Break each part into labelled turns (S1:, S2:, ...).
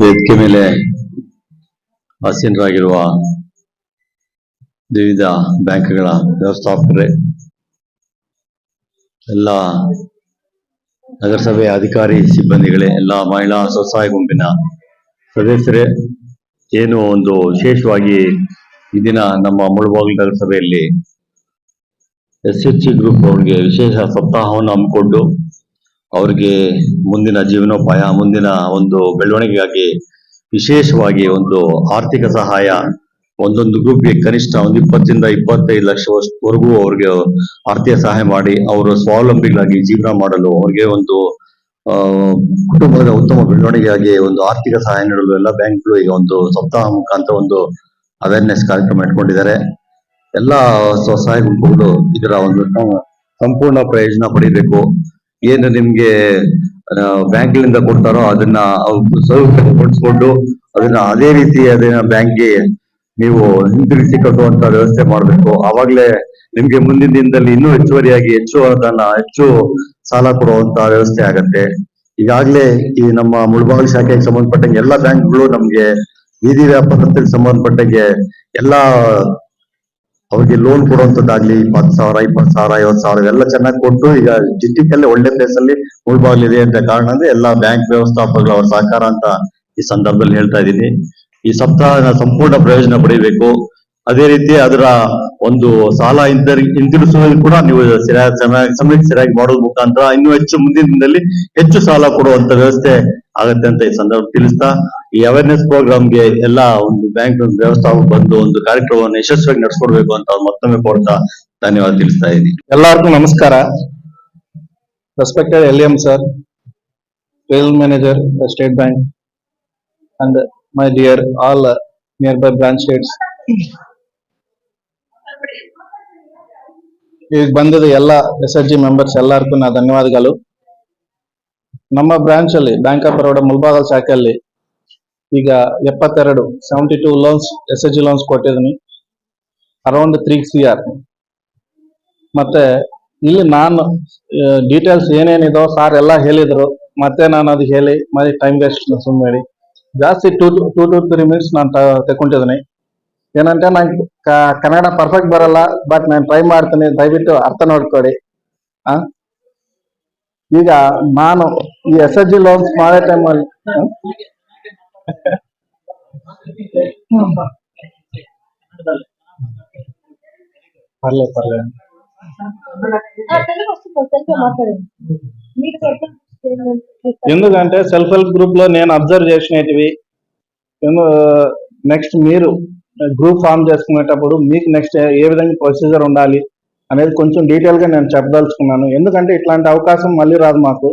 S1: ವೇದಿಕೆ ಮೇಲೆ ಆಸೀನರಾಗಿರುವ ವಿವಿಧ ಬ್ಯಾಂಕ್ಗಳ ವ್ಯವಸ್ಥಾಪಕರೇ, ಎಲ್ಲ ನಗರಸಭೆ ಅಧಿಕಾರಿ ಸಿಬ್ಬಂದಿಗಳೇ, ಎಲ್ಲ ಮಹಿಳಾ ಸ್ವಸಹಾಯ ಗುಂಪಿನ ಸದಸ್ಯರೇ, ಏನು ಒಂದು ವಿಶೇಷವಾಗಿ ಈ ದಿನ ನಮ್ಮ ಮುಳಬಾಗಿಲು ನಗರಸಭೆಯಲ್ಲಿ ಎಸ್ ಎಚ್ ಗ್ರೂಪ್ ಅವರಿಗೆ ವಿಶೇಷ ಸಪ್ತಾಹವನ್ನು ಹಮ್ಮಿಕೊಂಡು ಅವರಿಗೆ ಮುಂದಿನ ಜೀವನೋಪಾಯ, ಮುಂದಿನ ಒಂದು ಬೆಳವಣಿಗೆಗಾಗಿ ವಿಶೇಷವಾಗಿ ಒಂದು ಆರ್ಥಿಕ ಸಹಾಯ, ಒಂದೊಂದು ಗ್ರೂಪ್ಗೆ ಕನಿಷ್ಠ ಒಂದು ಇಪ್ಪತ್ತರಿಂದ ಇಪ್ಪತ್ತೈದು ಲಕ್ಷವರೆಗೂ ಅವ್ರಿಗೆ ಆರ್ಥಿಕ ಸಹಾಯ ಮಾಡಿ, ಅವರು ಸ್ವಾವಲಂಬಿಗಳಾಗಿ ಜೀವನ ಮಾಡಲು ಅವ್ರಿಗೆ ಒಂದು ಕುಟುಂಬದ ಉತ್ತಮ ಬೆಳವಣಿಗೆಗಾಗಿ ಒಂದು ಆರ್ಥಿಕ ಸಹಾಯ ನೀಡಲು ಎಲ್ಲ ಬ್ಯಾಂಕ್ಗಳು ಈಗ ಒಂದು ಸಪ್ತಾಹ ಮುಖಾಂತರ ಒಂದು ಅವೇರ್ನೆಸ್ ಕಾರ್ಯಕ್ರಮ ಇಟ್ಕೊಂಡಿದ್ದಾರೆ. ಎಲ್ಲ ಸ್ವಸಹಾಯ ಗುಂಪುಗಳು ಇದರ ಒಂದು ಸಂಪೂರ್ಣ ಪ್ರಯೋಜನ ಪಡಿಬೇಕು. ಏನು ನಿಮ್ಗೆ ಬ್ಯಾಂಕ್ಗಳಿಂದ ಕೊಡ್ತಾರೋ ಅದನ್ನ ಕೊಡಿಸ್ಕೊಂಡು ಅದನ್ನ ಅದೇ ರೀತಿ ಅದನ್ನ ಬ್ಯಾಂಕ್ಗೆ ನೀವು ಹಿಂತಿರುಗಿಸಿ ಕಟ್ಟುವಂತ ವ್ಯವಸ್ಥೆ ಮಾಡಬೇಕು. ಆವಾಗಲೇ ನಿಮ್ಗೆ ಮುಂದಿನ ದಿನದಲ್ಲಿ ಇನ್ನೂ ಹೆಚ್ಚುವರಿಯಾಗಿ ಹೆಚ್ಚು ಅದನ್ನ ಹೆಚ್ಚು ಸಾಲ ಕೊಡುವಂತ ವ್ಯವಸ್ಥೆ ಆಗತ್ತೆ. ಈಗಾಗಲೇ ಈ ನಮ್ಮ ಮುಳಬಾಗಿಲು ಶಾಖೆಗೆ ಸಂಬಂಧಪಟ್ಟಂಗೆ ಎಲ್ಲಾ ಬ್ಯಾಂಕ್ಗಳು ನಮ್ಗೆ ಬೀದಿ ವ್ಯಾಪಾರಕ್ಕೆ ಸಂಬಂಧಪಟ್ಟಂಗೆ ಎಲ್ಲಾ ಅವ್ರಿಗೆ ಲೋನ್ ಕೊಡುವಂತದ್ದಾಗ್ಲಿ ಇಪ್ಪತ್ ಸಾವಿರ ಇಪ್ಪತ್ ಸಾವಿರ, ಐವತ್ತು ಸಾವಿರ ಎಲ್ಲ ಚೆನ್ನಾಗಿ ಕೊಟ್ಟು ಈಗ ಡಿಸ್ಟಿಕ್ ಅಲ್ಲಿ ಒಳ್ಳೆ ಪ್ಲೇಸ್ ಅಲ್ಲಿ ಮುಳ್ಬಾಗ್ಲಿದೆ ಅಂತ ಕಾರಣ ಅಂದ್ರೆ ಎಲ್ಲಾ ಬ್ಯಾಂಕ್ ವ್ಯವಸ್ಥಾಪಕರು ಅವ್ರ ಸಹಕಾರ ಅಂತ ಈ ಸಂದರ್ಭದಲ್ಲಿ ಹೇಳ್ತಾ ಇದ್ದೀನಿ. ಈ ಸಪ್ತಾಹನ ಸಂಪೂರ್ಣ ಪ್ರಯೋಜನ ಪಡಿಬೇಕು. ಅದೇ ರೀತಿ ಅದರ ಒಂದು ಸಾಲ ಹಿಂತಿರುಗಿಸುವಲ್ಲಿ ಕೂಡ ನೀವು ಸರಿಯಾಗಿ ಸಮಯ, ಸಮಯಕ್ಕೆ ಸರಿಯಾಗಿ ಮಾಡೋದ್ ಮುಖಾಂತರ ಇನ್ನೂ ಹೆಚ್ಚು ಮುಂದಿನ ದಿನದಲ್ಲಿ ಹೆಚ್ಚು ಸಾಲ ಕೊಡುವಂತ ವ್ಯವಸ್ಥೆ ಆಗತ್ತೆ ಅಂತ ಈ ಸಂದರ್ಭ ತಿಳಿಸ್ತಾ, ಈ ಅವೇರ್ನೆಸ್ ಪ್ರೋಗ್ರಾಮ್ಗೆ ಎಲ್ಲ ಒಂದು ಬ್ಯಾಂಕ್ ವ್ಯವಸ್ಥಾಪಕ ಬಂದು ಒಂದು ಕಾರ್ಯಕ್ರಮವನ್ನು ಯಶಸ್ವಿಯಾಗಿ ನಡೆಸ್ಕೊಡ್ಬೇಕು ಅಂತ ಮತ್ತೊಮ್ಮೆ ಕೊಡ್ತಾ ಧನ್ಯವಾದ ತಿಳಿಸ್ತಾ ಇದ್ದೀನಿ.
S2: ಎಲ್ಲರಿಗೂ ನಮಸ್ಕಾರ. Respected L M sir sale manager State Bank and my dear all nearby branch states ಈಗ ಬಂದಿದ ಎಲ್ಲ ಎಸ್ ಎಚ್ ಜಿ ಮೆಂಬರ್ಸ್ ಎಲ್ಲರಿಗೂ ನಾ ಧನ್ಯವಾದಗಳು. ನಮ್ಮ ಬ್ರಾಂಚ್ ಅಲ್ಲಿ ಬ್ಯಾಂಕ್ ಆಫ್ ಬರೋಡ ಮುಲ್ಬಾಗಲ್ ಶಾಖೆಯಲ್ಲಿ ಈಗ ಎಪ್ಪತ್ತೆರಡು seventy two loans S H G loans ಕೊಟ್ಟಿದ್ದೀನಿ. ಅರೌಂಡ್ ತ್ರೀ ಸಿ ಆರ್ ಮತ್ತೆ ಇಲ್ಲಿ ನಾನು ಡೀಟೇಲ್ಸ್ ಏನೇನಿದೋ ಸಾರ್ ಎಲ್ಲ ಹೇಳಿದ್ರು. ಮತ್ತೆ ನಾನು ಅದು ಹೇಳಿ ಮತ್ತೆ ಟೈಮ್ ವೇಸ್ಟ್ ಸುಮ್ಮನೆ ಜಾಸ್ತಿ two two to three minutes ನಾನು ತಗೊಂಡಿದ್ದೀನಿ. ಏನಂತ ನಂಗೆ ಕನ್ನಡ ಪರ್ಫೆಕ್ಟ್ ಬರಲ್ಲ ಬಟ್ ನಾನು ಟ್ರೈ ಮಾಡ್ತೀನಿ, ದಯವಿಟ್ಟು ಅರ್ಥ ನೋಡ್ಕೊಡಿ. ಆ? ಈಗ ನಾನು ಈ ಎಸ್ ಎಚ್ ಜಿ ಲೋನ್ಸ್ ಮಾಡೋ ಟೈಮಲ್ಲಿ ಪರ್ಲೆ ಪರ್ಲೆ
S3: ఆ, తెలుగు వస్తుంది తెలుగు మాట్లాడండి మీకు ఎట్లా
S2: ఎందుకంటే సెల్ఫ్ హెల్ప్ గ్రూప్ లో నేను అబ్జర్వ్ చేసినటివి నెక్స్ట్ మీరు గ్రూప్ ఫామ్ చేసుకునేటప్పుడు మీకు నెక్స్ట్ ఏ విధంగా ప్రొసీజర్ ఉండాలి అనేది కొంచెం డీటెయిల్గా నేను చెప్పదలుచుకున్నాను. ఎందుకంటే ఇట్లాంటి అవకాశం మళ్ళీ రాదు మాకు.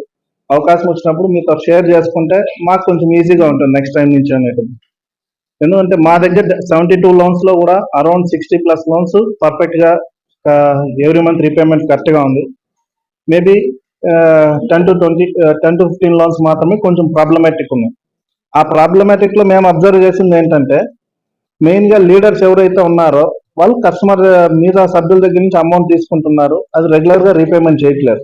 S2: అవకాశం వచ్చినప్పుడు మీతో షేర్ చేసుకుంటే మాకు కొంచెం ఈజీగా ఉంటుంది నెక్స్ట్ టైం నుంచి అనేది ఎందుకంటే మా దగ్గర సెవెంటీ టూ లోన్స్లో కూడా అరౌండ్ సిక్స్టీ ప్లస్ లోన్స్ పర్ఫెక్ట్గా ఎవ్రీ మంత్ రీపేమెంట్ కరెక్ట్గా ఉంది. Maybe ten to twenty ten to fifteen loans మాత్రమే కొంచెం ప్రాబ్లమాటిక్ ఉన్నాయి. ఆ ప్రాబ్లమాటిక్లో మేము అబ్జర్వ్ చేసింది ఏంటంటే మెయిన్గా లీడర్స్ ఎవరైతే ఉన్నారో వాళ్ళు కస్టమర్ మీద సభ్యుల దగ్గర నుంచి అమౌంట్ తీసుకుంటున్నారు. అది రెగ్యులర్గా రీపేమెంట్ చేయట్లేదు.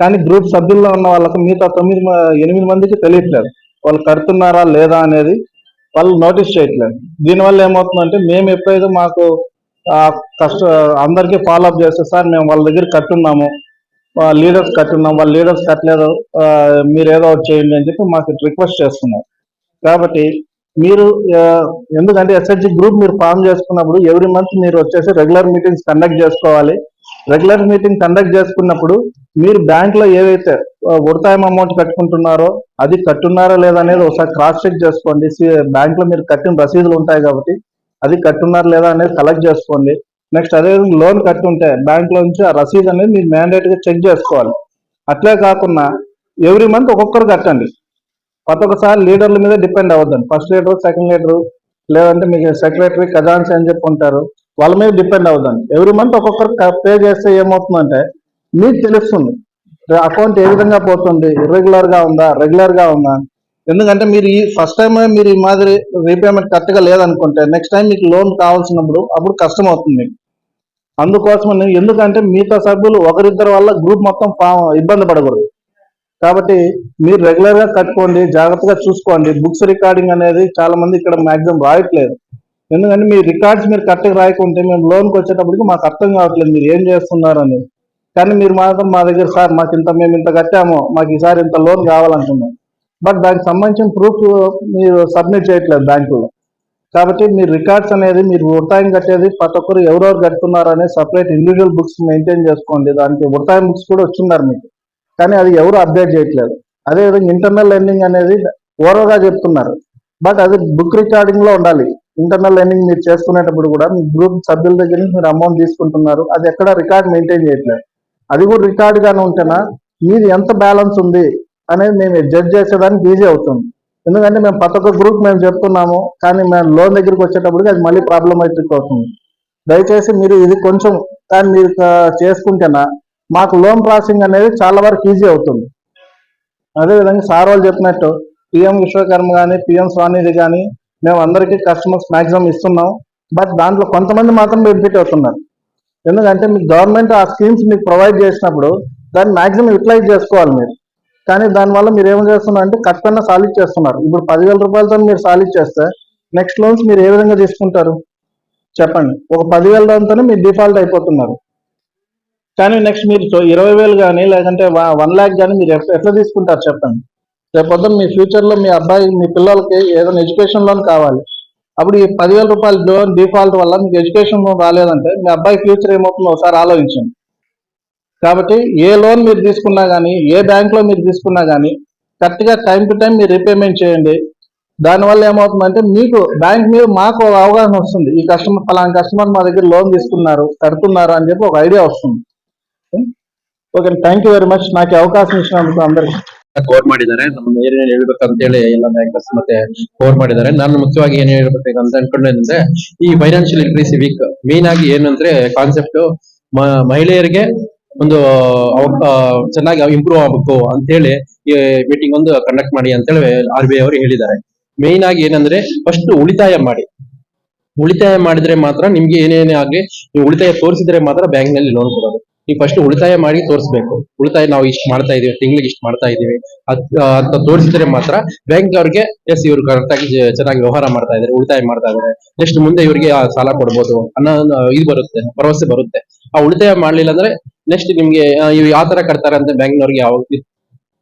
S2: కానీ గ్రూప్ సభ్యుల్లో ఉన్న వాళ్ళకి మిగతా తొమ్మిది మ- ఎనిమిది మందికి తెలియట్లేదు. వాళ్ళు కడుతున్నారా లేదా అనేది వాళ్ళు నోటీస్ చేయట్లేదు. దీనివల్ల ఏమవుతుందంటే మేము ఎప్పుడైతే మాకు కష్ట అందరికీ ఫాలో అప్ చేస్తే సార్ మేము వాళ్ళ దగ్గర కట్టున్నాము. లీడర్స్ కట్టున్నాం. వాళ్ళ లీడర్స్ కట్టలేదు. మీరు ఏదో ఒకటి చేయండి అని చెప్పి మాకు రిక్వెస్ట్ చేస్తున్నారు. కాబట్టి మీరు ఎందుకంటే ఎస్ఎస్జి గ్రూప్ మీరు ఫామ్ చేసుకున్నప్పుడు ఎవ్రీ మంత్ మీరు వచ్చేసి రెగ్యులర్ మీటింగ్స్ కండక్ట్ చేసుకోవాలి. రెగ్యులర్ మీటింగ్ కండక్ట్ చేసుకున్నప్పుడు మీరు బ్యాంక్లో ఏదైతే ఉడతాయం అమౌంట్ కట్టుకుంటున్నారో అది కట్టున్నారా లేదా అనేది ఒకసారి క్రాస్ చెక్ చేసుకోండి. బ్యాంక్లో మీరు కట్టిన రసీదులు ఉంటాయి కాబట్టి అది కట్టున్నారా లేదా అనేది కలెక్ట్ చేసుకోండి. నెక్స్ట్ అదే లోన్ కట్టుంటే బ్యాంక్లో నుంచి ఆ రసీదు అనేది మీరు మ్యాండేట్గా చెక్ చేసుకోవాలి. అట్లే కాకుండా ఎవ్రీ మంత్ ఒక్కొక్కరు కట్టండి. ప్రతి ఒక్కసారి లీడర్ల మీద డిపెండ్ అవ్వద్దండి. ఫస్ట్ లీడర్ సెకండ్ లీడరు లేదంటే మీకు సెక్రటరీ ఖజాన్సీ అని చెప్పి ఉంటారు వాళ్ళ మీద డిపెండ్ అవ్వదండి ఎవ్రీ మంత్ ఒక్కొక్కరు పే చేస్తే ఏమవుతుందంటే మీకు తెలుస్తుంది అకౌంట్ ఏ విధంగా పోతుంది ఇర్రెగ్యులర్గా ఉందా రెగ్యులర్గా ఉందా? ఎందుకంటే మీరు ఈ ఫస్ట్ టైం మీరు ఈ మాదిరి రీపేమెంట్ కరెక్ట్గా లేదనుకుంటే నెక్స్ట్ టైం మీకు లోన్ కావాల్సినప్పుడు అప్పుడు కష్టం అవుతుంది మీకు ఎందుకంటే మిగతా సభ్యులు ఒకరిద్దరు వల్ల గ్రూప్ మొత్తం పా- ఇబ్బంది పడకూడదు. కాబట్టి మీరు రెగ్యులర్గా కట్టుకోండి జాగ్రత్తగా చూసుకోండి. బుక్స్ రికార్డింగ్ అనేది చాలా మంది ఇక్కడ మాక్సిమం రాయట్లేదు. ఎందుకంటే మీ రికార్డ్స్ మీరు కరెక్ట్గా రాయకుంటే మేము లోన్కి వచ్చేటప్పటికి మాకు అర్థం కావట్లేదు మీరు ఏం చేస్తున్నారు కానీ మీరు మాత్రం మా దగ్గర సార్ మాకు ఇంత మేము ఇంత కట్టాము మాకు ఈసారి ఇంత లోన్ కావాలంటున్నాం బట్ దానికి సంబంధించిన ప్రూఫ్ మీరు సబ్మిట్ చేయట్లేదు బ్యాంకులో. కాబట్టి మీ రికార్డ్స్ అనేది మీరు ఉడతాయం కట్టేది ప్రతి ఒక్కరు ఎవరెవరు కట్టుకున్నారనే సపరేట్ ఇండివిజువల్ బుక్స్ మెయింటైన్ చేసుకోండి. దానికి ఉడతాయం బుక్స్ కూడా వచ్చిన్నారు మీకు. కానీ అది ఎవరు అప్డేట్ చేయట్లేదు. అదేవిధంగా ఇంటర్నల్ లెర్నింగ్ అనేది ఓరల్గా చెప్తున్నారు. బట్ అది బుక్ రికార్డింగ్లో ఉండాలి. ఇంటర్నల్ లెర్నింగ్ మీరు చేసుకునేటప్పుడు కూడా మీ గ్రూప్ సభ్యుల దగ్గర నుంచి మీరు అమౌంట్ తీసుకుంటున్నారు. అది ఎక్కడ రికార్డ్ మెయింటైన్ చేయట్లేదు. అది కూడా రికార్డ్గానే ఉంటేనా? మీది ఎంత బ్యాలెన్స్ ఉంది? అనేది మేము జడ్జ్ చేసేదానికి ఈజీ అవుతుంది. ఎందుకంటే మేము ప్రతి ఒక్క గ్రూప్ మేము చెప్తున్నాము. కానీ మేము లోన్ దగ్గరికి వచ్చేటప్పటికి అది మళ్ళీ ప్రాబ్లమేటిక్ అవుతుంది. దయచేసి మీరు ఇది కొంచెం కానీ మీరు చేసుకుంటేనా మాకు లోన్ ప్రాసెసింగ్ అనేది చాలా వరకు ఈజీ అవుతుంది. అదేవిధంగా సార్ వాళ్ళు చెప్పినట్టు పిఎం విశ్వకర్మ కానీ పిఎం స్వానిధి కానీ మేము అందరికీ కస్టమర్స్ మాక్సిమం ఇస్తున్నాం. బట్ దాంట్లో కొంతమంది మాత్రం బెనిఫిట్ అవుతున్నారు. ఎందుకంటే మీకు గవర్నమెంట్ ఆ స్కీమ్స్ మీకు ప్రొవైడ్ చేసినప్పుడు దాన్ని మాక్సిమం యూటిలైజ్ చేసుకోవాలి మీరు. కానీ దానివల్ల మీరు ఏం చేస్తున్నారు అంటే కట్టకుండా సాలిడ్ చేస్తున్నారు ఇప్పుడు పదివేల రూపాయలతో మీరు సాలిడ్ చేస్తే నెక్స్ట్ లోన్స్ మీరు ఏ విధంగా తీసుకుంటారు? చెప్పండి. ఒక పదివేల దాంతోనే మీరు డిఫాల్ట్ అయిపోతున్నారు. కానీ నెక్స్ట్ మీరు ఇరవై వేలు కానీ లేదంటే వన్ ల్యాక్ కానీ మీరు ఎట్లా- తీసుకుంటారు చెప్పండి? రేపొద్దున మీ ఫ్యూచర్లో మీ అబ్బాయి మీ పిల్లలకి ఏదైనా ఎడ్యుకేషన్ లోన్ కావాలి. అప్పుడు ఈ పదివేల రూపాయల లోన్ డిఫాల్ట్ వల్ల మీకు ఎడ్యుకేషన్ లోన్ రాలేదంటే మీ అబ్బాయి ఫ్యూచర్ ఏమవుతుందో ఒకసారి ఆలోచించండి. కాబట్టి ఏ లోన్ మీరు తీసుకున్నా కానీ ఏ బ్యాంక్లో మీరు తీసుకున్నా కానీ కరెక్ట్గా టైం టు టైం మీరు రీపేమెంట్ చేయండి. దానివల్ల ఏమవుతుందంటే మీకు బ్యాంక్ మీద మాకు ఒక అవగాహన వస్తుంది. ఈ కస్టమర్ ఫలానా కస్టమర్ మా దగ్గర లోన్ తీసుకున్నారు కడుతున్నారు అని చెప్పి ఒక ఐడియా వస్తుంది. Okay thank you very much ನಾಕೆ ಅವಕಾಶ ఇచ్చినందుకు ಅಂದ್ರೆ
S4: ಕೋರ್ ಮಾಡಿದ್ದಾರೆ. ನಮ್ಮ ಏನೇನು ಹೇಳ್ಬೇಕಂತ ಹೇಳಿ ಎಲ್ಲ ಬ್ಯಾಂಕರ್ಸ್ ಮತ್ತೆ ಕೋರ್ ಮಾಡಿದ್ದಾರೆ. ನಾನು ಮುಖ್ಯವಾಗಿ ಏನ್ ಹೇಳ್ಬೇಕು ಅಂತ ಅನ್ಕೊಂಡೇನಂದ್ರೆ, ಈ ಫೈನಾನ್ಷಿಯಲ್ ಇಂಟ್ರೀಸ್ ವೀಕ್ ಮೇನ್ ಆಗಿ ಏನಂದ್ರೆ ಕಾನ್ಸೆಪ್ಟ್ ಮಹಿಳೆಯರಿಗೆ ಒಂದು ಚೆನ್ನಾಗಿ ಇಂಪ್ರೂವ್ ಆಗ್ಬೇಕು ಅಂತ ಹೇಳಿ ಮೀಟಿಂಗ್ ಒಂದು ಕಂಡಕ್ಟ್ ಮಾಡಿ ಅಂತ ಹೇಳಿ ಆರ್ ಬಿ ಐ ಅವರು ಹೇಳಿದ್ದಾರೆ. ಮೇನ್ ಆಗಿ ಏನಂದ್ರೆ ಫಸ್ಟ್ ಉಳಿತಾಯ ಮಾಡಿ. ಉಳಿತಾಯ ಮಾಡಿದ್ರೆ ಮಾತ್ರ ನಿಮ್ಗೆ ಏನೇನೇ ಆಗಲಿ, ನೀವು ಉಳಿತಾಯ ತೋರಿಸಿದ್ರೆ ಮಾತ್ರ ಬ್ಯಾಂಕ್ನಲ್ಲಿ ಲೋನ್ ಕೊಡೋದು. ನೀವು ಫಸ್ಟ್ ಉಳಿತಾಯ ಮಾಡಿ ತೋರಿಸ್ಬೇಕು. ಉಳಿತಾಯ ನಾವು ಇಷ್ಟು ಮಾಡ್ತಾ ಇದೀವಿ, ತಿಂಗಳಿಗೆ ಇಷ್ಟು ಮಾಡ್ತಾ ಇದೀವಿ. ಅಂತ ತೋರಿಸಿದ್ರೆ ಮಾತ್ರ ಬ್ಯಾಂಕ್ ಅವ್ರಿಗೆ ಎಸ್ ಇವ್ರು ಕರೆಕ್ಟ್ ಆಗಿ ಚೆನ್ನಾಗಿ ವ್ಯವಹಾರ ಮಾಡ್ತಾ ಇದಾರೆ, ಉಳಿತಾಯ ಮಾಡ್ತಾ ಇದಾರೆ. ನೆಕ್ಸ್ಟ್ ಮುಂದೆ ಇವರಿಗೆ ಸಾಲ ಕೊಡ್ಬೋದು ಅನ್ನೋ ಇದು ಬರುತ್ತೆ, ಭರವಸೆ ಬರುತ್ತೆ. ಆ ಉಳಿತಾಯ ಮಾಡ್ಲಿಲ್ಲ ಅಂದ್ರೆ ನೆಕ್ಸ್ಟ್ ನಿಮ್ಗೆ ಇವ್ ಯಾವ ತರ ಕಟ್ತಾರೆ ಅಂತ ಬ್ಯಾಂಕ್ನವ್ರಿಗೆ ಯಾವ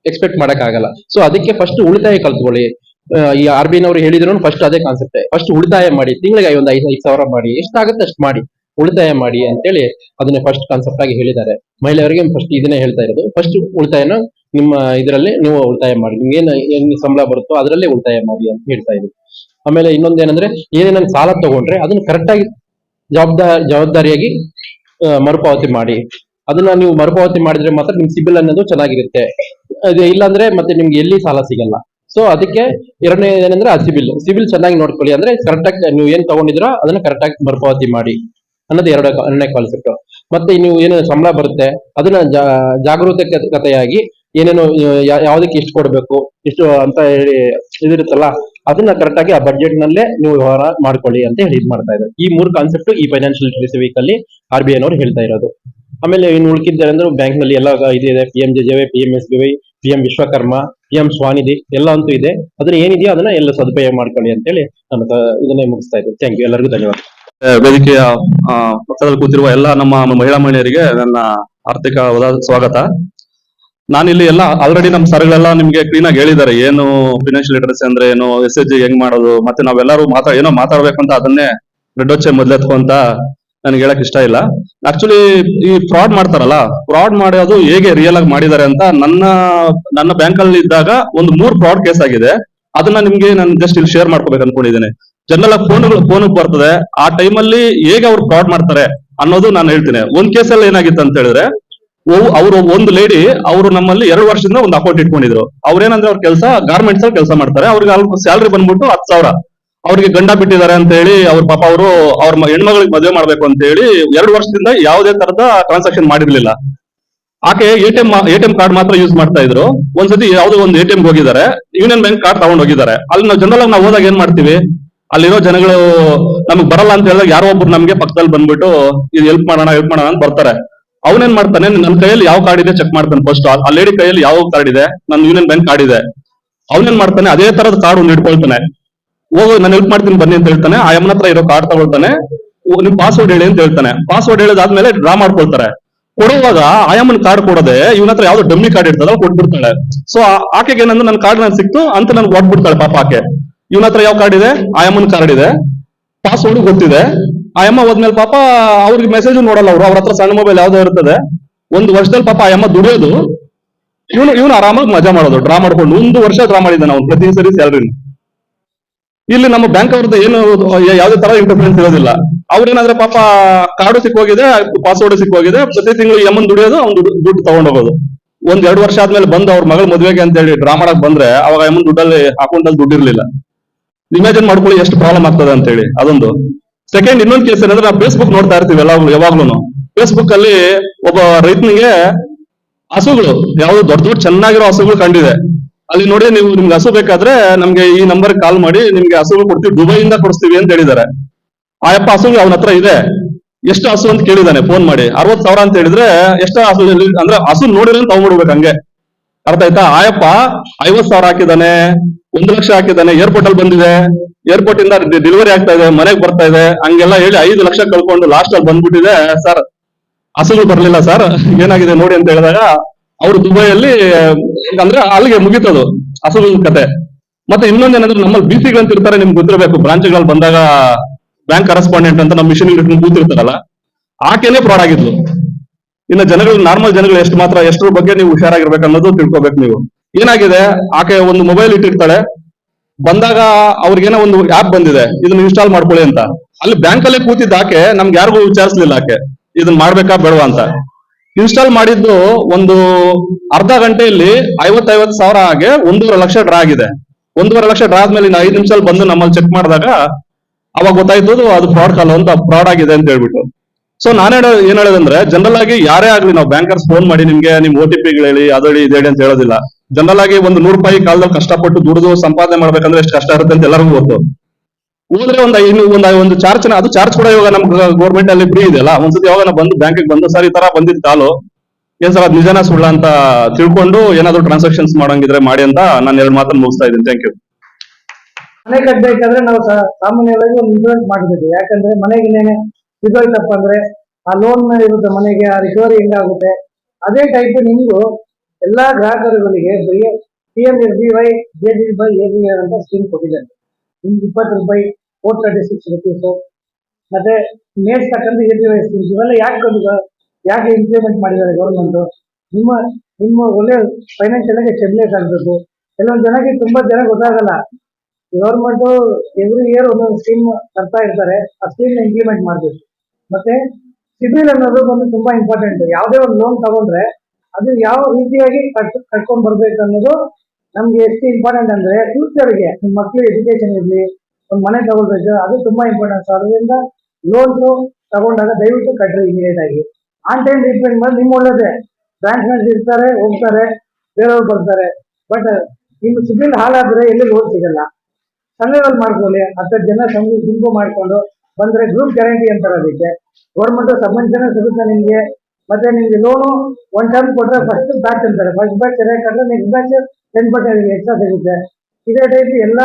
S4: ಎಕ್ಸ್ಪೆಕ್ಟ್ ಮಾಡಕ್ ಆಗಲ್ಲ ಸೊ ಅದಕ್ಕೆ ಫಸ್ಟ್ ಉಳಿತಾಯ ಕಲ್ತ್ಕೊಳ್ಳಿ. ಈ ಆರ್ ಬಿ ನವರು ಹೇಳಿದ್ರು ಫಸ್ಟ್ ಅದೇ ಕಾನ್ಸೆಪ್ಟ್ ಫಸ್ಟ್ ಉಳಿತಾಯ ಮಾಡಿ, ತಿಂಗಳಿಗೆ ಒಂದು ಐದು ಐದು ಸಾವಿರ ಮಾಡಿ ಎಷ್ಟಾಗುತ್ತೆ ಅಷ್ಟು ಮಾಡಿ. ಉಳಿತಾಯ ಮಾಡಿ ಅಂತೇಳಿ ಅದನ್ನ ಫಸ್ಟ್ ಕಾನ್ಸೆಪ್ಟ್ ಆಗಿ ಹೇಳಿದ್ದಾರೆ. ಮಹಿಳೆಯವರಿಗೆ ಫಸ್ಟ್ ಇದನ್ನೇ ಹೇಳ್ತಾ ಇರೋದು. ಫಸ್ಟ್ ಉಳಿತಾಯನ ನಿಮ್ಮ ಇದರಲ್ಲಿ ನೀವು ಉಳಿತಾಯ ಮಾಡಿ. ನಿಮ್ಗೆ ಏನು ಸಂಬಳ ಬರುತ್ತೋ ಅದರಲ್ಲೇ ಉಳಿತಾಯ ಮಾಡಿ ಅಂತ ಹೇಳ್ತಾ ಇದ್ರು. ಆಮೇಲೆ ಇನ್ನೊಂದೇನಂದ್ರೆ ಏನೇನ ಸಾಲ ತಗೊಂಡ್ರೆ ಅದನ್ನ ಕರೆಕ್ಟಾಗಿ ಜವಾಬ್ದಾರಿ ಜವಾಬ್ದಾರಿಯಾಗಿ ಮರುಪಾವತಿ ಮಾಡಿ. ಅದನ್ನ ನೀವು ಮರುಪಾವತಿ ಮಾಡಿದ್ರೆ ಮಾತ್ರ ನಿಮ್ ಸಿಬಿಲ್ ಅನ್ನೋದು ಚೆನ್ನಾಗಿರುತ್ತೆ. ಅದು ಇಲ್ಲಾಂದ್ರೆ ಮತ್ತೆ ನಿಮ್ಗೆ ಎಲ್ಲಿ ಸಾಲ ಸಿಗಲ್ಲ. ಸೊ ಅದಕ್ಕೆ ಎರಡನೇ ಏನಂದ್ರೆ ಆ ಸಿಬಿಲ್. ಸಿಬಿಲ್ ಚೆನ್ನಾಗಿ ನೋಡ್ಕೊಳ್ಳಿ ಅಂದ್ರೆ ಕರೆಕ್ಟಾಗಿ ನೀವು ಏನ್ ತಗೊಂಡಿದ್ರೋ ಅದನ್ನ ಕರೆಕ್ಟಾಗಿ ಮರುಪಾವತಿ ಮಾಡಿ. ಅನ್ನೋದು ಎರಡು ಎರಡನೇ ಕಾನ್ಸೆಪ್ಟ್ ಮತ್ತೆ ನೀವು ಏನೇನು ಸಂಬಳ ಬರುತ್ತೆ, ಅದನ್ನ ಜಾಗೃತ ಕಥೆಯಾಗಿ ಏನೇನು ಯಾವುದಕ್ಕೆ ಯಾವ್ದಕ್ಕೆ ಕೊಡಬೇಕು ಎಷ್ಟು ಅಂತ ಹೇಳಿ ಇದಿರುತ್ತಲ್ಲ, ಅದನ್ನ ಕರೆಕ್ಟ್ ಆಗಿ ಆ ಬಜೆಟ್ ನಲ್ಲೇ ನೀವು ವ್ಯವಹಾರ ಮಾಡ್ಕೊಳ್ಳಿ ಅಂತ ಹೇಳಿ ಇದು ಮಾಡ್ತಾ ಇದ್ದಾರೆ. ಈ ಮೂರು ಕಾನ್ಸೆಪ್ಟ್ ಈ ಫೈನಾನ್ಷಿಯಲ್ ಲಿಟ್ರಸಿ ವೀಕ್ ಅಲ್ಲಿ ಆರ್ ಬಿ ಐನವರು ಹೇಳ್ತಾ ಇರೋದು. ಆಮೇಲೆ ಇನ್ನು ಉಳ್ಕಿದ್ದಾರೆ ಅಂದ್ರೆ ಬ್ಯಾಂಕ್ನಲ್ಲಿ ಎಲ್ಲ ಇದೆ P M J J P M S B Y P M Vishwakarma P M Svanidhi ಎಲ್ಲ ಅಂತೂ ಇದೆ. ಅದನ್ನ ಏನಿದೆಯೋ ಅದನ್ನ ಎಲ್ಲ ಸದುಪಯೋಗ ಮಾಡ್ಕೊಳ್ಳಿ ಅಂತೇಳಿ ನಾನು ತ- ಇದನ್ನೇ ಮುಗಿಸ್ತಾ ಇದ್ದೀನಿ. ಥ್ಯಾಂಕ್ ಯು ಎಲ್ಲರಿಗೂ ಧನ್ಯವಾದ.
S5: ವೇದಿಕೆಯ ಪಕ್ಕದಲ್ಲಿ ಕೂತಿರುವ ಎಲ್ಲ ನಮ್ಮ ಮಹಿಳಾ ಮಹಿಳೆಯರಿಗೆ ನನ್ನ ಆರ್ಥಿಕ ಸ್ವಾಗತ. ನಾನಿಲ್ಲಿ ಎಲ್ಲ ಆಲ್ರೆಡಿ ನಮ್ಮ ಸರ್ಗಳೆಲ್ಲ ನಿಮ್ಗೆ ಕ್ಲೀನ್ ಆಗಿ ಹೇಳಿದ್ದಾರೆ. ಏನು ಫಿನಾನ್ಷಿಯಲ್ ಲಿಟರಸಿ ಅಂದ್ರೆ ಏನು ಎಸ್ ಎಸ್ ಜಿ ಹೆಂಗ್ ಮಾಡೋದು, ಮತ್ತೆ ನಾವೆಲ್ಲರೂ ಮಾತಾ, ಏನೋ ಮಾತಾಡ್ಬೇಕು ಅಂತ ಅದನ್ನೇ ರೆಡ್ಡೊಚ್ಚೆ ಮೊದ್ಲೆತ್ಕೊಂತ ನನ್ಗೆ ಹೇಳಕ್ ಇಷ್ಟ ಇಲ್ಲ. ಆಕ್ಚುಲಿ ಈ ಫ್ರಾಡ್ ಮಾಡ್ತಾರಲ್ಲ ಫ್ರಾಡ್ ಮಾಡೋದು ಹೇಗೆ ರಿಯಲ್ ಆಗಿ ಮಾಡಿದ್ದಾರೆ ಅಂತ ನನ್ನ ನನ್ನ ಬ್ಯಾಂಕ್ ಅಲ್ಲಿ ಇದ್ದಾಗ ಒಂದು ಮೂರ್ ಫ್ರಾಡ್ ಕೇಸ್ ಆಗಿದೆ. ಅದನ್ನ ನಿಮ್ಗೆ ನಾನು ಜಸ್ಟ್ ಇಲ್ಲಿ ಶೇರ್ ಮಾಡ್ಕೋಬೇಕು ಅನ್ಕೊಂಡಿದ್ದೇನೆ. ಜನರಲ್ ಆಗಿ ಫೋನ್ ಬರ್ತದೆ. ಆ ಟೈಮಲ್ಲಿ ಹೇಗೆ ಅವ್ರು ಫ್ರಾಡ್ ಮಾಡ್ತಾರೆ ಅನ್ನೋದು ನಾನು ಹೇಳ್ತೀನಿ. ಒಂದ್ ಕೇಸಲ್ಲಿ ಏನಾಗಿತ್ತು ಅಂತ ಹೇಳಿದ್ರೆ ಅವರು ಒಂದು ಲೇಡಿ ಅವರು ನಮ್ಮಲ್ಲಿ ಎರಡು ವರ್ಷದಿಂದ ಒಂದು ಅಕೌಂಟ್ ಇಟ್ಕೊಂಡಿದ್ರು. ಅವ್ರೇನಂದ್ರೆ ಅವ್ರ ಕೆಲಸ ಗಾರ್ಮೆಂಟ್ಸ್ ಅಲ್ಲಿ ಕೆಲಸ ಮಾಡ್ತಾರೆ. ಅವ್ರಿಗೆ ಅವ್ರ ಸ್ಯಾಲ್ರಿ ಬಂದ್ಬಿಟ್ಟು ಹತ್ತು ಸಾವಿರ. ಅವ್ರಿಗೆ ಗಂಡ ಬಿಟ್ಟಿದ್ದಾರೆ ಅಂತ ಹೇಳಿ ಅವ್ರ ಪಾಪ ಅವರು ಅವ್ರ ಹೆಣ್ಮಗಳಿಗೆ ಮದುವೆ ಮಾಡ್ಬೇಕು ಅಂತ ಹೇಳಿ ಎರಡು ವರ್ಷದಿಂದ ಯಾವುದೇ ತರದ ಟ್ರಾನ್ಸಾಕ್ಷನ್ ಮಾಡಿರ್ಲಿಲ್ಲ. ಆಕೆ ATM M A T M card ಮಾತ್ರ ಯೂಸ್ ಮಾಡ್ತಾ ಇದ್ರು. ಒಂದ್ಸತಿ ಯಾವ್ದೋ ಒಂದು ಎಟಿಎಂ ಹೋಗಿದ್ದಾರೆ. ಯೂನಿಯನ್ ಬ್ಯಾಂಕ್ ಕಾರ್ಡ್ ತಗೊಂಡ್ ಹೋಗಿದ್ದಾರೆ. ಅಲ್ಲಿ ನಾವು ಜನರಲ್ ನಾವು ಹೋದಾಗ ಏನ್ ಮಾಡ್ತೀವಿ? ಅಲ್ಲಿರೋ ಜನಗಳು ನಮಗ್ ಬರಲ್ಲ ಅಂತ ಹೇಳಿದಾಗ ಯಾರೋ ಒಬ್ರು ನಮ್ಗೆ ಪಕ್ಕದಲ್ಲಿ ಬಂದ್ಬಿಟ್ಟು ಇದು ಹೆಲ್ಪ್ ಮಾಡೋಣ ಹೆಲ್ಪ್ ಮಾಡೋಣ ಅಂತ ಬರ್ತಾರೆ. ಅವನೇನ್ ಮಾಡ್ತಾನೆ ನನ್ನ ಕೈಯಲ್ಲಿ ಯಾವ ಕಾರ್ಡ್ ಇದೆ ಚೆಕ್ ಮಾಡ್ತಾನೆ ಫಸ್ಟ್ ಆ ಲೇಡಿ ಕೈಯಲ್ಲಿ ಯಾವ ಕಾರ್ಡ್ ಇದೆ? ನನ್ನ ಯೂನಿಯನ್ ಬ್ಯಾಂಕ್ ಕಾರ್ಡ್ ಇದೆ. ಅವನೇನ್ ಮಾಡ್ತಾನೆ, ಅದೇ ತರದ ಕಾರ್ಡ್ ಒಂದು ಇಟ್ಕೊಳ್ತಾನೆ ಹೋಗು, ನಾನು ಹೆಲ್ಪ್ ಮಾಡ್ತೀನಿ, ಬನ್ನಿ ಅಂತ ಹೇಳ್ತಾನೆ. ಆ ಯಮ್ಮನ ಹತ್ರ ಇರೋ ಕಾರ್ಡ್ ತಗೊಳ್ತಾನೆ. ನಿಮ್ ಪಾಸ್ವರ್ಡ್ ಹೇಳಿ ಅಂತ ಹೇಳ್ತಾನೆ. ಪಾಸ್ವರ್ಡ್ ಹೇಳಿದಾದ್ಮೇಲೆ ಡ್ರಾ ಮಾಡ್ಕೊಳ್ತಾರೆ. ಕೊಡುವಾಗ ಆಯಾಮನ್ ಕಾರ್ಡ್ ಕೊಡದೆ ಇವನ ಹತ್ರ ಯಾವ್ದೋ ಡಮ್ಮಿ ಕಾರ್ಡ್ ಇರ್ತದ ಕೊಟ್ಬಿಡ್ತಾಳೆ. ಸೊ ಆಕೆಗೆ ಏನಂದ್ರೆ ನನ್ನ ಕಾರ್ಡ್ ನನ್ ಸಿಕ್ತು ಅಂತ ನನ್ಗೆ ಕೊಟ್ಬಿಡ್ತಾಳೆ ಪಾಪ ಆಕೆ. ಇವನ ಹತ್ರ ಯಾವ ಕಾರ್ಡ್ ಇದೆ? ಆಯಮ್ಮನ್ ಕಾರ್ಡ್ ಇದೆ. ಪಾಸ್ವರ್ಡ್ ಗೊತ್ತಿದೆ. ಆಯಮ್ಮ ಹೋದ್ಮೇಲೆ ಪಾಪ ಅವ್ರಿಗೆ ಮೆಸೇಜ್ ನೋಡಲ್ಲ ಅವ್ರು. ಅವ್ರ ಹತ್ರ ಸಣ್ಣ ಮೊಬೈಲ್ ಯಾವ್ದೋ ಇರ್ತದೆ. ಒಂದು ವರ್ಷದಲ್ಲಿ ಪಾಪ ಆಯಮ್ಮ ದುಡಿಯೋದು. ಇವನು ಇವನು ಆರಾಮಾಗಿ ಮಜಾ ಮಾಡೋದು, ಡ್ರಾ ಮಾಡ್ಕೊಂಡು. ಒಂದು ವರ್ಷ ಡ್ರಾ ಮಾಡಿದ್ದಾನೆ ಅವ್ನು ಪ್ರತಿ ಸರಿ ಸ್ಯಾಲ್ರಿ ಇಲ್ಲಿ ನಮ್ಮ ಬ್ಯಾಂಕ್ ಅವ್ರದ್ದು ಏನು, ಯಾವುದೇ ತರ ಇಂಟರ್ಫರೆನ್ಸ್ ಇರೋದಿಲ್ಲ. ಅವ್ರೇನಾದ್ರೆ ಪಾಪ ಕಾರ್ಡು ಸಿಕ್ಕೋಗಿದೆ ಪಾಸ್ವರ್ಡ್ ಸಿಕ್ಕೋಗಿದೆ, ಪ್ರತಿ ತಿಂಗಳು ಎಮ್ಮನ್ ದುಡಿಯೋದು, ಅವ್ನು ದುಡ್ಡು ತಗೊಂಡೋಗೋದು. ಒಂದ್ ಎರಡು ವರ್ಷ ಆದ್ಮೇಲೆ ಬಂದು ಅವ್ರ ಮಗಳ ಮದ್ವೆಗೆ ಅಂತ ಹೇಳಿ ಡ್ರಾ ಮಾಡಕ್ ಬಂದ್ರೆ ಅವಾಗ ಎಮ್ಮನ್ ದುಡ್ಡಲ್ಲಿ ಅಕೌಂಟ್ ಅಲ್ಲಿ ದುಡ್ಡು ಇರ್ಲಿಲ್ಲ. ಇಮ್ಯಾಜಿನ್ ಮಾಡ್ಕೊಳ್ಳಿ ಎಷ್ಟು ಪ್ರಾಬ್ಲಮ್ ಆಗ್ತದೆ ಅಂತ ಹೇಳಿ ಅದೊಂದು. ಸೆಕೆಂಡ್ ಇನ್ನೊಂದು ಕೇಸ್ ಏನಂದ್ರೆ ನಾವು ಫೇಸ್ಬುಕ್ ನೋಡ್ತಾ ಇರ್ತೀವಿ ಎಲ್ಲ ಯಾವಾಗ್ಲೂ ಫೇಸ್ಬುಕ್ ಅಲ್ಲಿ ಒಬ್ಬ ರೈತನಿಗೆ ಹಸುಗಳು, ಯಾವ್ದು ದೊಡ್ಡ ದೊಡ್ಡ ಚೆನ್ನಾಗಿರೋ ಹಸುಗಳು ಕಂಡಿದೆ. ಅಲ್ಲಿ ನೋಡಿ ನೀವು ನಿಮ್ಗೆ ಹಸು ಬೇಕಾದ್ರೆ ನಮ್ಗೆ ಈ ನಂಬರ್ ಕಾಲ್ ಮಾಡಿ ನಿಮ್ಗೆ ಹಸುಗಳು ಕೊಡ್ತೀವಿ, ದುಬೈಯಿಂದ ಕೊಡಿಸ್ತೀವಿ ಅಂತ ಹೇಳಿದ್ದಾರೆ. ಆ ಅಪ್ಪ ಹಸುಗಳು ಅವನ ಹತ್ರ ಇದೆ. ಎಷ್ಟು ಹಸು ಅಂತ ಕೇಳಿದಾನೆ ಫೋನ್ ಮಾಡಿ. ಅರವತ್ ಸಾವಿರ ಅಂತ ಹೇಳಿದ್ರೆ ಎಷ್ಟು ಹಸು ಅಂದ್ರೆ ಹಸು ನೋಡಿದ್ರೆ ತಗೊಂಡ್ಬಿಡ್ಬೇಕು ಹಂಗೆ. ಅರ್ಥ ಆಯ್ತಾ? ಆಯಪ್ಪ ಐವತ್ ಸಾವಿರ ಹಾಕಿದಾನೆ ಒಂದು ಲಕ್ಷ ಹಾಕಿದಾನೆ ಏರ್ಪೋರ್ಟ್ ಅಲ್ಲಿ ಬಂದಿದೆ. ಏರ್ಪೋರ್ಟ್ ಇಂದ ಡೆಲಿವರಿ ಆಗ್ತಾ ಇದೆ, ಮನೆಗೆ ಬರ್ತಾ ಇದೆ. ಹಂಗೆಲ್ಲ ಹೇಳಿ ಐದು ಲಕ್ಷ ಕಳ್ಕೊಂಡು ಲಾಸ್ಟ್ ಅಲ್ಲಿ ಬಂದ್ಬಿಟ್ಟಿದೆ. ಸರ್, ಹಸುಗಳು ಬರ್ಲಿಲ್ಲ ಸರ್, ಏನಾಗಿದೆ ನೋಡಿ ಅಂತ ಹೇಳಿದಾಗ ಅವರು ದುಬೈಯಲ್ಲಿ, ಅಂದ್ರೆ ಅಲ್ಲಿಗೆ ಮುಗೀತದು ಹಸುಗಳ ಕತೆ. ಮತ್ತೆ ಇನ್ನೊಂದೇನಂದ್ರೆ ನಮ್ಮಲ್ಲಿ ಬಿ ಸಿಗಳಂತ ಇರ್ತಾರೆ, ನಿಮ್ಗೆ ಗೊತ್ತಿರಬೇಕು ಬ್ರಾಂಚ್ಗಳಲ್ಲಿ ಬಂದಾಗ ಬ್ಯಾಂಕ್ ಕರೆಸ್ಪಾಂಡೆಂಟ್ ಅಂತ ನಮ್ಮ ಮಿಷನ್ ಇಟ್ಕೊಂಡು ಕೂತಿರ್ತಾರಲ್ಲ, ಆಕೆನೇ ಫ್ರಾಡ್ ಆಗಿದ್ಲು. ಇನ್ನು ಜನಗಳು ನಾರ್ಮಲ್ ಜನಗಳು ಎಷ್ಟು ಮಾತ್ರ, ಎಷ್ಟರ ಬಗ್ಗೆ ನೀವು ಹುಷಾರಾಗಿರ್ಬೇಕು ಅನ್ನೋದು ತಿಳ್ಕೊಬೇಕು ನೀವು. ಏನಾಗಿದೆ? ಆಕೆ ಒಂದು ಮೊಬೈಲ್ ಇಟ್ಟಿರ್ತಾಳೆ. ಬಂದಾಗ ಅವ್ರಿಗೇನೋ ಒಂದು ಆಪ್ ಬಂದಿದೆ. ಇದನ್ನ ಇನ್ಸ್ಟಾಲ್ ಮಾಡ್ಕೊಳ್ಳಿ ಅಂತ. ಅಲ್ಲಿ ಬ್ಯಾಂಕ್ ಅಲ್ಲೇ ಕೂತಿದ್ದ ಆಕೆ, ನಮ್ಗೆ ಯಾರಿಗೂ ವಿಚಾರಿಸ್ಲಿಲ್ಲ ಆಕೆ. ಇದನ್ನ ಮಾಡ್ಬೇಕಾ ಬೇಡವಾ ಅಂತ. ಇನ್ಸ್ಟಾಲ್ ಮಾಡಿದ್ದು ಒಂದು ಅರ್ಧ ಗಂಟೆಯಲ್ಲಿ ಐವತ್ತೈವತ್ತು ಸಾವಿರ ಹಾಗೆ ಒಂದೂವರೆ ಲಕ್ಷ ಡ್ರಾ ಆಗಿದೆ. ಒಂದೂವರೆ ಲಕ್ಷ ಡ್ರಾ ಆದ್ಮೇಲೆ ಇನ್ನು ಐದು ನಿಮಿಷದಲ್ಲಿ ಬಂದು ನಮ್ಮಲ್ಲಿ ಚೆಕ್ ಮಾಡಿದಾಗ ಅವಾಗ ಗೊತ್ತಾಯ್ತು ಅದು ಫ್ರಾಡ್ ಕಾಲ್ ಅಂತ ಫ್ರಾಡ್ ಆಗಿದೆ ಅಂತ ಹೇಳ್ಬಿಟ್ಟು. ಸೊ ನಾನು ಹೇಳೋ ಏನ್ ಹೇಳೋದಂದ್ರೆ ಜನರಲ್ ಆಗಿ ಯಾರೇ ಆಗ್ಲಿ ನಾವು ಬ್ಯಾಂಕರ್ಸ್ ಫೋನ್ ಮಾಡಿ ನಿಮ್ಗೆ ನಿಮ್ ಓ ಟಿ ಪಿಗಳು ಹೇಳಿ, ಅದು ಹೇಳಿ ಇದೇಳಿ ಅಂತ ಹೇಳೋದಿಲ್ಲ. ಜನರಲ್ ಆಗಿ ಒಂದು ನೂರು ರೂಪಾಯಿ ಕಾಲದಲ್ಲಿ ಕಷ್ಟಪಟ್ಟು ದುಡಿದು ಸಂಪಾದನೆ ಮಾಡ್ಬೇಕಂದ್ರೆ ಎಷ್ಟು ಕಷ್ಟ ಇರುತ್ತೆ ಅಂತ ಎಲ್ಲರಿಗೂ ಗೊತ್ತು. ಹೋದ್ರೆ ಒಂದು ಇನ್ನು ಒಂದು ಒಂದು ಚಾರ್ಜ್ ಅದು ಚಾರ್ಜ್ ಕೂಡ ಇವಾಗ ನಮ್ ಗೌರ್ಮೆಂಟ್ ಅಲ್ಲಿ ಫ್ರೀ ಇದೆಯಲ್ಲ, ಒಂದ್ಸತಿ ಯಾವಾಗ ಬಂದು ಬ್ಯಾಂಕಿಗೆ ಬಂದು, ಸರ್, ಈ ತರ ಬಂದಿದ್ ಕಾಲು, ಏನ್ ಸರ್, ಅದ್ ನಿಜನಾ ಸುಳ್ಳ ಅಂತ ತಿಳ್ಕೊಂಡು ಏನಾದ್ರು ಟ್ರಾನ್ಸಾಕ್ಷನ್ಸ್ ಮಾಡಂಗಿದ್ರೆ ಮಾಡಿ ಅಂತ ನಾನು ಎರಡು ಮಾತನ್ನ ಮುಗಿಸ್ತಾ ಇದ್ದೀನಿ. ಥ್ಯಾಂಕ್ ಯು
S6: ಮನೆ ಕಟ್ಟಬೇಕಾದ್ರೆ ನಾವು ಸಾಮಾನ್ಯವಾಗಿ ಒಂದು ಇನ್ಶೂರೆನ್ಸ್ ಮಾಡಬೇಕು ಯಾಕಂದ್ರೆ ಮನೆಗೆ ಇದೋಯ್ತಪ್ಪ ಅಂದ್ರೆ ಆ ಲೋನ್ ಇರುತ್ತೆ ಮನೆಗೆ, ಆ ರಿಕವರಿ ಹೆಂಗಾಗುತ್ತೆ. ಅದೇ ಟೈಪ್ ನಿಮ್ದು ಎಲ್ಲಾ ಗ್ರಾಹಕರುಗಳಿಗೆ P M S B Y J D by A B ಅಂತ ಸ್ಕೀಮ್ ಕೊಟ್ಟಿದ್ದಾರೆ. ನಿಮ್ಗೆ ಇಪ್ಪತ್ತು ರೂಪಾಯಿ ಫೋರ್ ತರ್ಟಿ ಸಿಕ್ಸ್ ರುಪೀಸು ಮತ್ತೆ ಮೇಸ್ ತಕ್ಕಂತ ಎ ಬಿ ವೈ ಸ್ಕೀಮ್ ಇವೆಲ್ಲ ಯಾಕೆ ಒಂದು ಯಾಕೆ ಇಂಪ್ಲಿಮೆಂಟ್ ಮಾಡಿದ್ದಾರೆ ಗೌರ್ಮೆಂಟು ನಿಮ್ಮ ನಿಮ್ಮ ಒಳ್ಳೆ ಫೈನಾನ್ಷಿಯಲ್ ಆಗಿ ಸ್ಟೆಬಿಲೈಸ್ ಆಗಬೇಕು. ಕೆಲವೊಂದು ಜನಕ್ಕೆ ತುಂಬಾ ಜನ ಗೊತ್ತಾಗಲ್ಲ. ಗೌರ್ಮೆಂಟ್ ಎವ್ರಿ ಇಯರ್ ಒಂದೊಂದು ಸ್ಕೀಮ್ ತರ್ತಾ ಇರ್ತಾರೆ, ಆ ಸ್ಕೀಮ್ ಇಂಪ್ಲಿಮೆಂಟ್ ಮಾಡಬೇಕು. ಮತ್ತೆ ಸಿಬಿಲ್ ಅನ್ನೋದು ಒಂದು ತುಂಬಾ ಇಂಪಾರ್ಟೆಂಟ್ ಯಾವುದೇ ಒಂದು ಲೋನ್ ತಗೊಂಡ್ರೆ ಅದು ಯಾವ ರೀತಿಯಾಗಿ ಕಟ್, ಕಟ್ಕೊಂಡ್ ಬರ್ಬೇಕು ಅನ್ನೋದು ನಮ್ಗೆ ಎಷ್ಟು ಇಂಪಾರ್ಟೆಂಟ್ ಅಂದ್ರೆ ಫ್ಯೂಚರ್ಗೆ ನಿಮ್ಮ ಮಕ್ಳು ಎಜುಕೇಶನ್ ಇರ್ಲಿ, ಒಂದ್ ಮನೆ ತಗೊಳ್ಬೇಕು, ಅದು ತುಂಬಾ ಇಂಪಾರ್ಟೆಂಟ್ ಅದರಿಂದ ಲೋನ್ಸ್ ತಗೊಂಡಾಗ ದಯವಿಟ್ಟು ಕಟ್ಟ್ರಿ ಇಮಿಡಿಯೇಟ್ ಆಗಿ. ಆನ್ ಟೈಮ್ ರೀಪೇಮೆಂಟ್ ಮಾಡಿ ನಿಮ್ ಒಳ್ಳೇದೇ. ಬ್ಯಾಂಕ್ ಇರ್ತಾರೆ, ಹೋಗ್ತಾರೆ, ಬೇರೆಯವ್ರು ಬರ್ತಾರೆ. ಬಟ್ ನಿಮ್ಮ ಸಿಬಿಲ್ ಹಾಳಾದ್ರೆ ಎಲ್ಲಿ ಲೋನ್ ಸಿಗಲ್ಲ. ಸಂಘದಲ್ಲಿ ಮಾಡ್ಕೊಳ್ಳಿ ಹತ್ತು ಜನ ಸಂಘ ಗುಂಪು ಮಾಡಿಕೊಂಡು ಬಂದ್ರೆ ಗ್ರೂಪ್ ಗ್ಯಾರಂಟಿ ಅಂತಾರೆ ಅದಕ್ಕೆ. ಗೌರ್ಮೆಂಟ್ ಸಬ್ವೆನ್ಷನ್ ಸಿಗುತ್ತೆ ನಿಮಗೆ, ಮತ್ತೆ ನಿಮಗೆ ಲೋನು ಒನ್ ಟೈಮ್ ಕೊಟ್ಟರೆ ಫಸ್ಟ್ ಬ್ಯಾಚ್ ಅಂತಾರೆ. ಫಸ್ಟ್ ಬ್ಯಾಚ್ ಸರಿಯಾಗಿ ಕಟ್ಟಿದ್ರೆ next batch ten percent extra ಸಿಗುತ್ತೆ. ಇದೇ ಟೈಪ್ ಎಲ್ಲ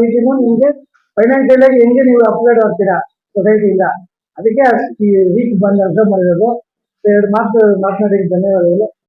S6: ರೀತಿಯೂ ನಿಮಗೆ ಫೈನಾನ್ಷಿಯಲ್ ಆಗಿ ಹೆಂಗೆ ನೀವು ಅಪ್ಗ್ರೇಡ್ ಆಗ್ತೀರಾ ಸೊಸೈಟಿಯಿಂದ ಅದಕ್ಕೆ ಈ ವೀಕ್ ಬಂದು ಅಬ್ಸರ್ವ್ ಮಾಡಿರೋದು. ಎರಡು ಮಾತು ಮಾತನಾಡಿದ ಧನ್ಯವಾದಗಳು